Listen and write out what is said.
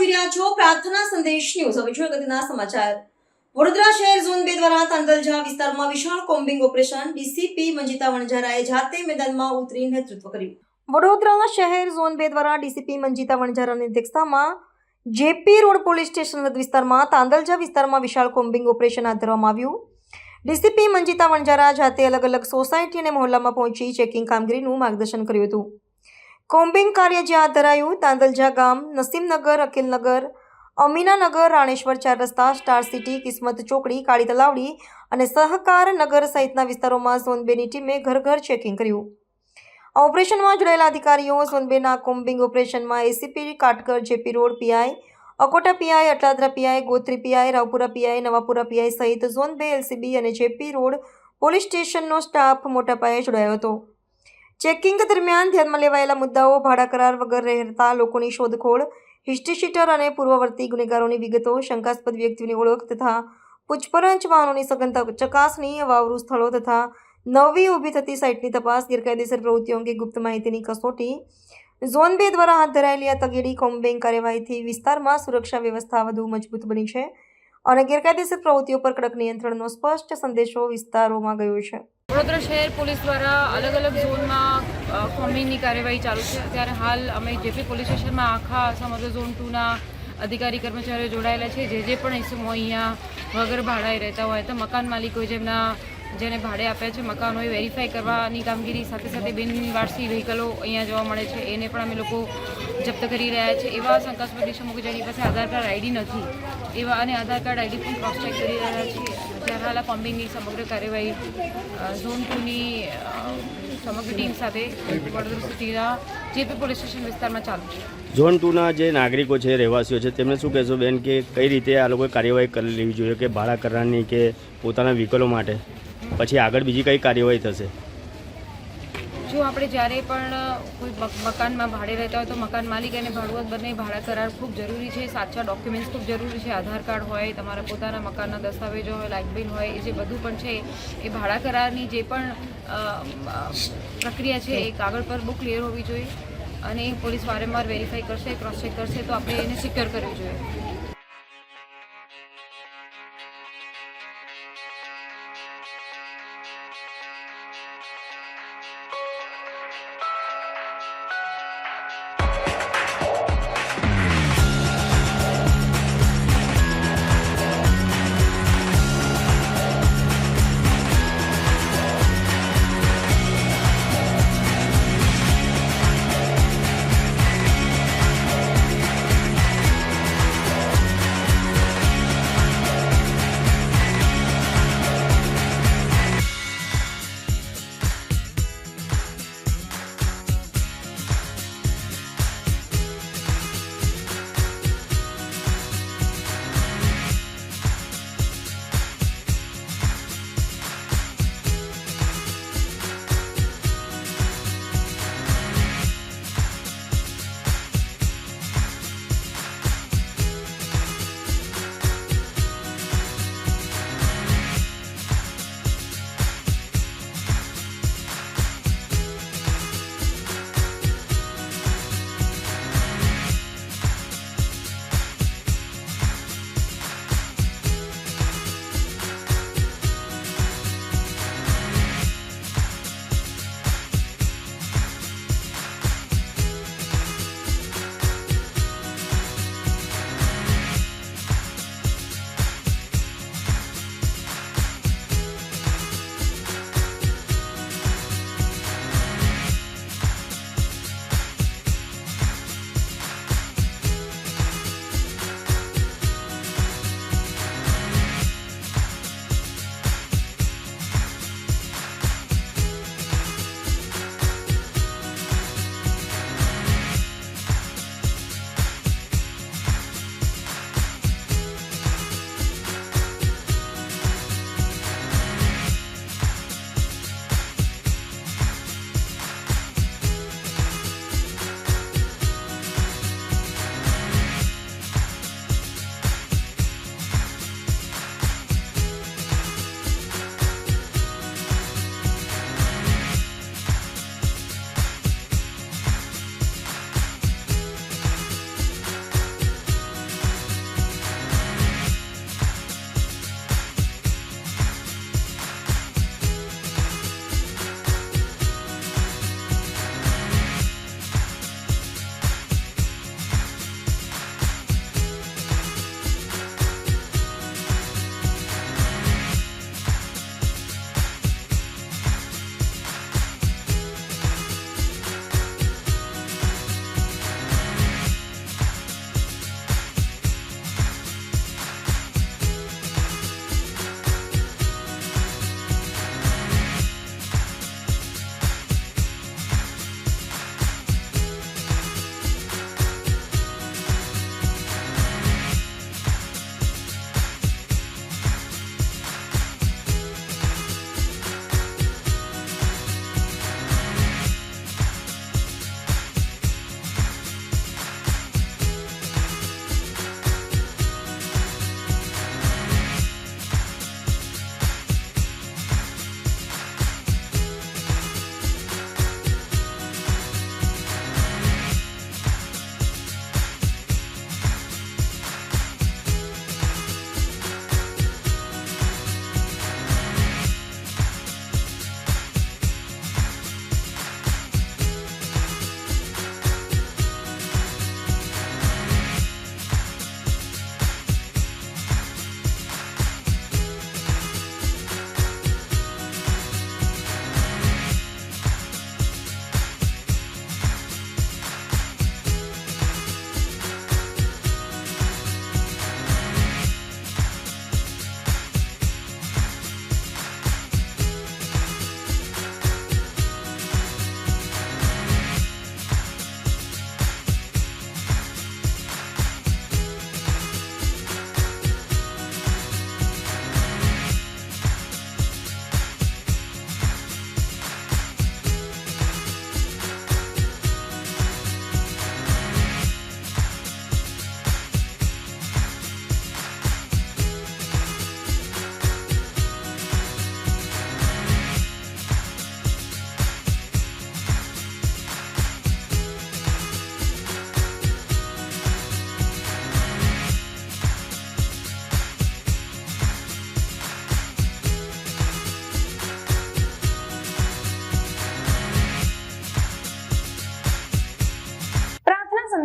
જોઈ રહ્યા છો પ્રાર્થના સંદેશ ન્યૂઝ. હવે જોઈએ ગતિના સમાચાર. વડોદરા શહેર ઝોન બે દ્વારા તાંદલજા વિસ્તારમાં વિશાળ કોમ્બિંગ ઓપરેશન ડીસીપી મંજિતા વણઝારાએ જાતે મેદાનમાં ઉતરી નેતૃત્વ કર્યું. વડોદરા શહેર ઝોન બે દ્વારા ડીસીપી મંજિતા વણઝારાની અધ્યક્ષતામાં જેપી રોડ પોલીસ સ્ટેશન વિસ્તારમાં તાંદલજા વિસ્તારમાં વિશાળ કોમ્બિંગ ઓપરેશન હાથ ધરવામાં આવ્યું. ડીસીપી મંજીતા વણઝારા જાતે અલગ અલગ સોસાયટી અને મહોલ્લામાં પહોંચી ચેકિંગ કામગીરીનું માર્ગદર્શન કર્યું હતું. કોમ્બિંગ કાર્ય જે હાથ ધરાયું તાંદલજા ગામ, નસીમનગર અકિલનગર અમીનાનગર, રાણેશ્વર ચાર રસ્તા, સ્ટાર સિટી, કિસ્મત ચોકડી, કાળી તલાવડી અને સહકાર નગર સહિતના વિસ્તારોમાં ઝોન બેની ટીમે ઘર ઘર ચેકિંગ કર્યું. આ ઓપરેશનમાં જોડાયેલા અધિકારીઓ ઝોન બેના કોમ્બિંગ ઓપરેશનમાં ACP Katkar JP road PI Akota PI Atladara PI Gotri PI Raopura PI Navapura PI સહિત ઝોન બે એલસીબી અને જેપી રોડ પોલીસ સ્ટેશનનો સ્ટાફ મોટા પાયે જોડાયો હતો. ચેકિંગ દરમિયાન ધ્યાનમાં લેવાયેલા મુદ્દાઓ, ભાડા કરાર વગર રહેતા લોકોની શોધખોળ, હિસ્ટ્રીશીટર અને પૂર્વવર્તી ગુનેગારોની વિગતો, શંકાસ્પદ વ્યક્તિઓની ઓળખ તથા પૂછપરછ વાહનોની સઘન ચકાસણી વાવરૂ સ્થળો તથા નવી ઊભી થતી સાઇટની તપાસ, ગેરકાયદેસર પ્રવૃત્તિઓ અંગે ગુપ્ત માહિતીની કસોટી. ઝોન બે દ્વારા હાથ ધરાયેલી આ તગેડી કોમ્બેંગ કાર્યવાહીથી વિસ્તારમાં સુરક્ષા વ્યવસ્થા વધુ મજબૂત બની છે અને ગેરકાયદેસર પ્રવૃત્તિઓ પર કડક નિયંત્રણનો સ્પષ્ટ સંદેશો વિસ્તારોમાં ગયો છે. વડોદરા શહેર પોલીસ દ્વારા અલગ અલગ ઝોનમાં કોમ્બિંગની કાર્યવાહી ચાલુ છે. અત્યારે હાલ અમે જેપી પોલીસ સ્ટેશનમાં આખા સમગ્ર ઝોન ટુના અધિકારી, કર્મચારીઓ જોડાયેલા છે. જે જે પણ ઇસમો અહીંયા વગર ભાડાએ રહેતા હોય તો મકાન માલિકો જેમના, જેને ભાડે આપ્યા છે, મકાનો એ વેરીફાઈ કરવાની કામગીરી સાથે સાથે બિનવારસી વ્હીકલો અહીંયા જોવા મળે છે. એને પણ અમે લોકો જપ્ત કરી રહ્યા છે. એવા શંકાસ્પદ કે જેની પાસે આધાર કાર્ડ આઈડી નથી. એવા અને આધાર કાર્ડ આઈડી પણ ક્રોસ ચેક કરી રહ્યા છીએ. જ્યારે હાલ કોમ્બિંગની સમગ્ર કાર્યવાહી ઝોન ટુની સમગ્ર ટીમ સાથે વડોદરા સિટીના જેપી પોલીસ સ્ટેશન વિસ્તારમાં ચાલુ છે. ઝોન ટુના જે નાગરિકો છે, રહેવાસીઓ છે, તેમને શું કહેશો બેન કે કઈ રીતે આ લોકોએ કાર્યવાહી કરી લેવી જોઈએ કે ભાડા કરારની કે પોતાના વ્હીકલો માટે? પછી આગળ બીજી કઈ કાર્યવાહી થશે? જો આપણે જ્યારે પણ કોઈ મકાનમાં ભાડે રહેતા હોય તો મકાન માલિક અને ભાડુઆત બંને ભાડા કરાર ખૂબ જરૂરી છે. સાચા ડોક્યુમેન્ટ્સ ખૂબ જરૂરી છે. આધાર કાર્ડ હોય, તમારા પોતાના મકાનના દસ્તાવેજો હોય, લાઇટ બિલ હોય, એ જે બધું પણ છે, એ ભાડા કરારની જે પણ પ્રક્રિયા છે, એ કાગળ પર બહુ ક્લિયર હોવી જોઈએ અને એ પોલીસ વારંવાર વેરીફાઈ કરશે ક્રોસ ચેક કરશે તો આપણે એને સિક્યોર કરવી જોઈએ.